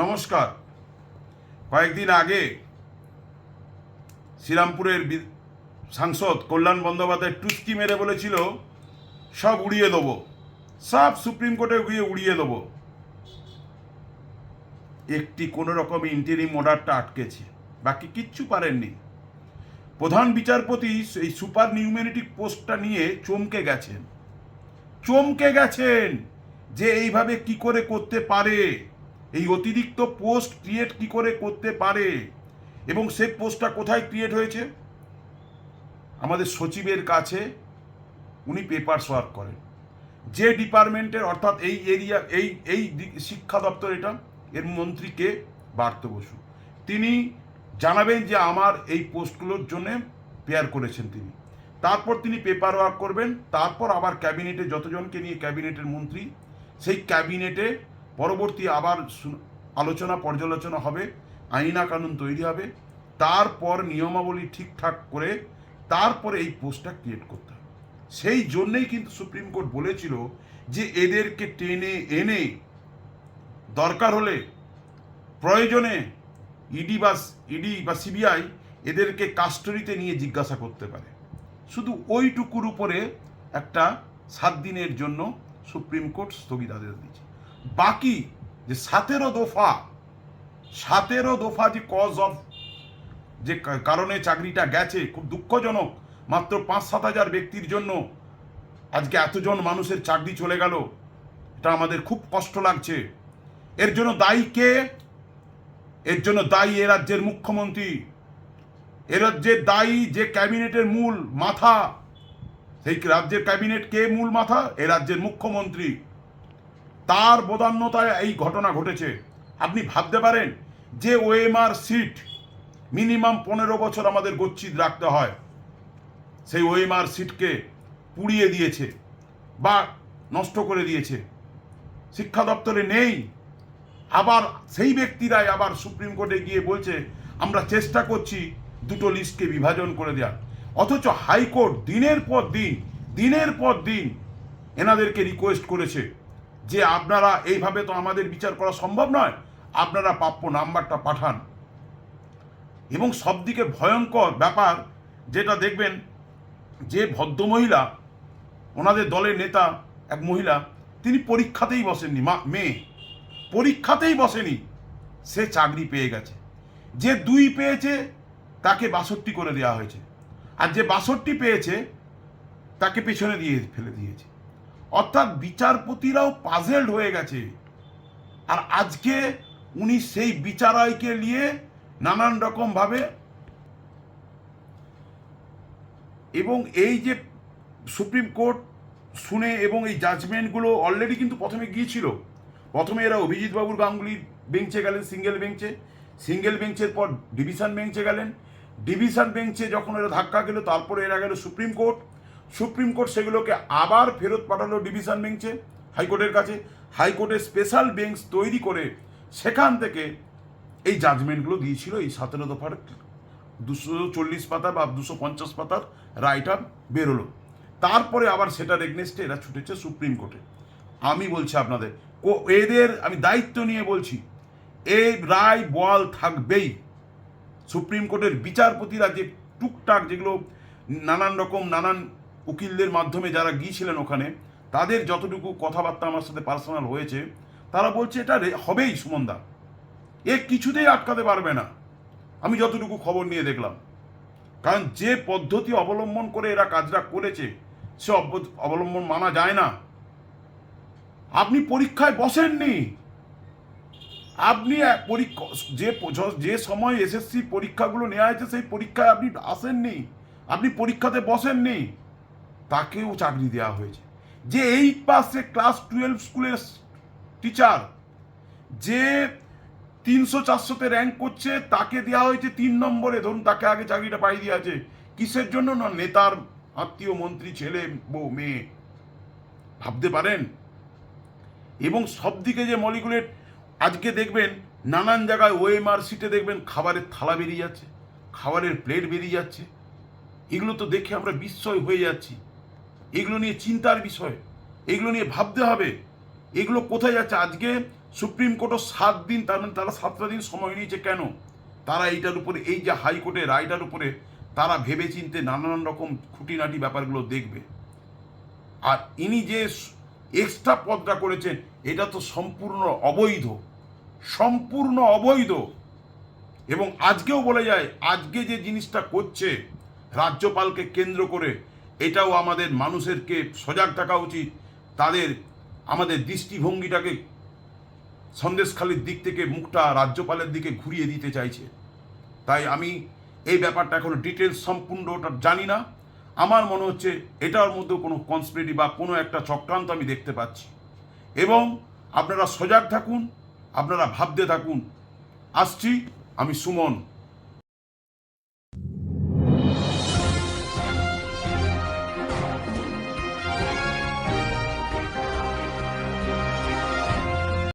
নমস্কার। কয়েকদিন আগে শ্রীরামপুরের সাংসদ কল্যাণ বন্দ্যোপাধ্যায় টুস্কি মেরে বলেছিল, সব উড়িয়ে দেবো। সব সুপ্রিম কোর্টে গিয়ে উড়িয়ে দেবো। একটি কোনো রকম ইন্টারিম অর্ডারটা আটকেছে। বাকি কিচ্ছু পারেননি। প্রধান বিচারপতি এই সুপার নিউম্যানিটিক পোস্টটা নিয়ে চমকে গেছেন। চমকে গেছেন যে এইভাবে কি করে করতে পারে? এই অতিরিক্ত পোস্ট ক্রিয়েট কি করে করতে পারে? এবং সে পোস্টটা কোথায় ক্রিয়েট হয়েছে? আমাদের সচিবের কাছে উনি পেপার ওয়ার্ক করেন। যে ডিপার্টমেন্টের অর্থাৎ এই এরিয়া এই এই শিক্ষা দপ্তর এটা, এর মন্ত্রীকে বার্ত বসু। তিনি জানাবেন যে আমার এই পোস্টগুলোর জন্য পেয়ার করেছেন তিনি। তারপর তিনি পেপার ওয়ার্ক করবেন। তারপর আবার ক্যাবিনেটে যতজনকে নিয়ে ক্যাবিনেটের মন্ত্রী, সেই ক্যাবিনেটে পরবর্তী আবার আলোচনা, পর্যালোচনা হবে, আইনা কানুন তৈরি হবে। তারপর নিয়মাবলী ঠিকঠাক করে তারপরে এই পোস্টটা ক্রিয়েট করতে হবে। সেই জন্যেই কিন্তু সুপ্রিম কোর্ট বলেছিল যে এদেরকে টেনে এনে দরকার হলে প্রয়োজনে ইডি বা ইডি বা সিবিআই এদেরকে কাস্টডিতে নিয়ে জিজ্ঞাসা করতে পারে। শুধু ওইটুকুর উপরে একটা সাত দিনের জন্য সুপ্রিম কোর্ট স্থগিতাদেশ দিয়েছে। বাকি যে সাতেরো দফা সাতেরো দফা যে কজ অফ যে কারণে চাকরিটা গেছে, খুব দুঃখজনক। মাত্র পাঁচ সাত হাজার ব্যক্তির জন্য আজকে এতজন মানুষের চাকরি চলে গেল। এটা আমাদের খুব কষ্ট লাগছে। এর জন্য দায়ী কে? এর জন্য দায়ী এ রাজ্যের মুখ্যমন্ত্রী। এ রাজ্যের দায়ী যে ক্যাবিনেটের মূল মাথা, সেই রাজ্যের ক্যাবিনেট কে মূল মাথা? এ রাজ্যের মুখ্যমন্ত্রী। তার বদান্যতায় এই ঘটনা ঘটেছে। আপনি ভাবতে পারেন, যে ওএমআর সিট মিনিমাম পনেরো বছর আমাদের গচ্ছিত রাখতে হয়। সেই ওএমআর সিটকে পুড়িয়ে দিয়েছে বা নষ্ট করে দিয়েছে। শিক্ষা দপ্তরে নেই। আবার সেই ব্যক্তিরাই আবার সুপ্রিম কোর্টে গিয়ে বলছে, আমরা চেষ্টা করছি দুটো লিস্টকে বিভাজন করে দেওয়ার। অথচ হাইকোর্ট দিনের পর দিন, দিনের পর দিন এনাদেরকে রিকোয়েস্ট করেছে। যে আপনারা এইভাবে তো আমাদের বিচার করা সম্ভব নয়, আপনারা প্রাপ্য নাম্বারটা পাঠান। এবং সবদিকে ভয়ঙ্কর ব্যাপার, যেটা দেখবেন যে ভদ্রমহিলা, ওনাদের দলের নেতা, এক মহিলা, তিনি পরীক্ষাতেই বসেননি, মা, মেয়ে, পরীক্ষাতেই বসেনি, সে চাকরি পেয়ে গেছে। যে দুই পেয়েছে, তাকে বাষট্টি করে দেওয়া হয়েছে। আর যে বাষট্টি পেয়েছে, তাকে পেছনে দিয়ে ফেলে দিয়েছে। অর্থাৎ বিচারপতিরাও পাজেলড হয়ে গেছে। আর আজকে উনি সেই বিচারায়কে নিয়ে নানান রকমভাবে এবং এই যে সুপ্রিম কোর্ট শুনে এবং এই জাজমেন্টগুলো অলরেডি কিন্তু প্রথমে গিয়েছিল। প্রথমে এরা অভিজিৎ বাবুর গাঙ্গুলির বেঞ্চে গেলেন সিঙ্গেল বেঞ্চে। সিঙ্গেল বেঞ্চের পর ডিভিশন বেঞ্চে গেলেন। ডিভিশন বেঞ্চে যখন এরা ধাক্কা গেল তারপরে এরা গেল সুপ্রিম কোর্ট। সুপ্রিম কোর্ট সেগুলোকে আবার ফেরত পাঠালো ডিভিশন বেঞ্চে হাইকোর্টের কাছে। হাইকোর্টের স্পেশাল বেঞ্চ তৈরি করে সেখান থেকে এই জাজমেন্টগুলো দিয়েছিল এই সতেরো দফার দুশো চল্লিশ পাতা বা দুশো পঞ্চাশ পাতার রায়টা বেরোলো। তারপরে আবার সেটার এগনেস্টে এরা ছুটেছে সুপ্রিম কোর্টে। আমি বলছি আপনাদের এদের আমি দায়িত্ব নিয়ে বলছি এই রায় বল থাকবেই। সুপ্রিম কোর্টের বিচারপতিরা যে টুকটাক যেগুলো নানান রকম, নানান উকিলদের মাধ্যমে যারা গিয়েছিলেন ওখানে, তাদের যতটুকু কথাবার্তা আমার সাথে পার্সোনাল হয়েছে, তারা বলছে এটা হবেই সুমনদা। এ কিছুতেই আটকাতে পারবে না। আমি যতটুকু খবর নিয়ে দেখলাম। কারণ যে পদ্ধতি অবলম্বন করে এরা কাজটা করেছে, সে অবলম্বন মানা যায় না। আপনি পরীক্ষায় বসেননি। আপনি পরীক্ষা যে যে সময় এসএসসি পরীক্ষাগুলো নেওয়া হয়েছে, সেই পরীক্ষায় আপনি আসেননি। আপনি পরীক্ষাতে বসেননি। তাকেও চাকরি দেওয়া হয়েছে। যে এইট পাসে ক্লাস টুয়েলভ স্কুলের টিচার যে তিনশো চারশোতে র্যাঙ্ক করছে, তাকে দেওয়া হয়েছে তিন নম্বরে। ধরুন, তাকে আগে চাকরিটা পাই দিয়ে আছে। কিসের জন্য না নেতার আত্মীয়, মন্ত্রী, ছেলে, বউ, মেয়ে? ভাবতে পারেন? এবং সব দিকে যে মলিকুলেট, আজকে দেখবেন নানান জায়গায় ওএমআর সিটে দেখবেন খাবারের থালা বেরিয়ে যাচ্ছে, খাবারের প্লেট বেরিয়ে যাচ্ছে। এগুলো তো দেখে আমরা বিস্ময় হয়ে যাচ্ছি। এগুলো নিয়ে চিন্তার বিষয়। এগুলো নিয়ে ভাবতে হবে। এগুলো কোথায় যাচ্ছে? আজকে সুপ্রিম কোর্টও সাত দিন, তার মানে তারা সাতটা দিন সময় নিয়েছে কেন? তারা এইটার উপরে, এই যে হাইকোর্টের রায়টার উপরে তারা ভেবেচিন্তে নানান রকম খুঁটিনাটি ব্যাপারগুলো দেখবে। আর ইনি যে এক্সট্রা পদটা করেছেন, এটা তো সম্পূর্ণ অবৈধ। সম্পূর্ণ অবৈধ। এবং আজকেও বলে যায়, আজকে যে জিনিসটা করছে, রাজ্যপালকে কেন্দ্র করে এটাও আমাদের মানুষেরকে সজাগ থাকা উচিত। তাদের আমাদের দৃষ্টিভঙ্গিটাকে সন্দেশখালির দিক থেকে মুখটা রাজ্যপালের দিকে ঘুরিয়ে দিতে চাইছে। তাই আমি এই ব্যাপারটা এখনও ডিটেলস সম্পূর্ণ ওটা জানি না। আমার মনে হচ্ছে এটার মধ্যে কোনো কনস্পিরেটি বা কোনো একটা চক্রান্ত আমি দেখতে পাচ্ছি। এবং আপনারা সজাগ থাকুন, আপনারা ভাবতে থাকুন। আসছি, আমি সুমন।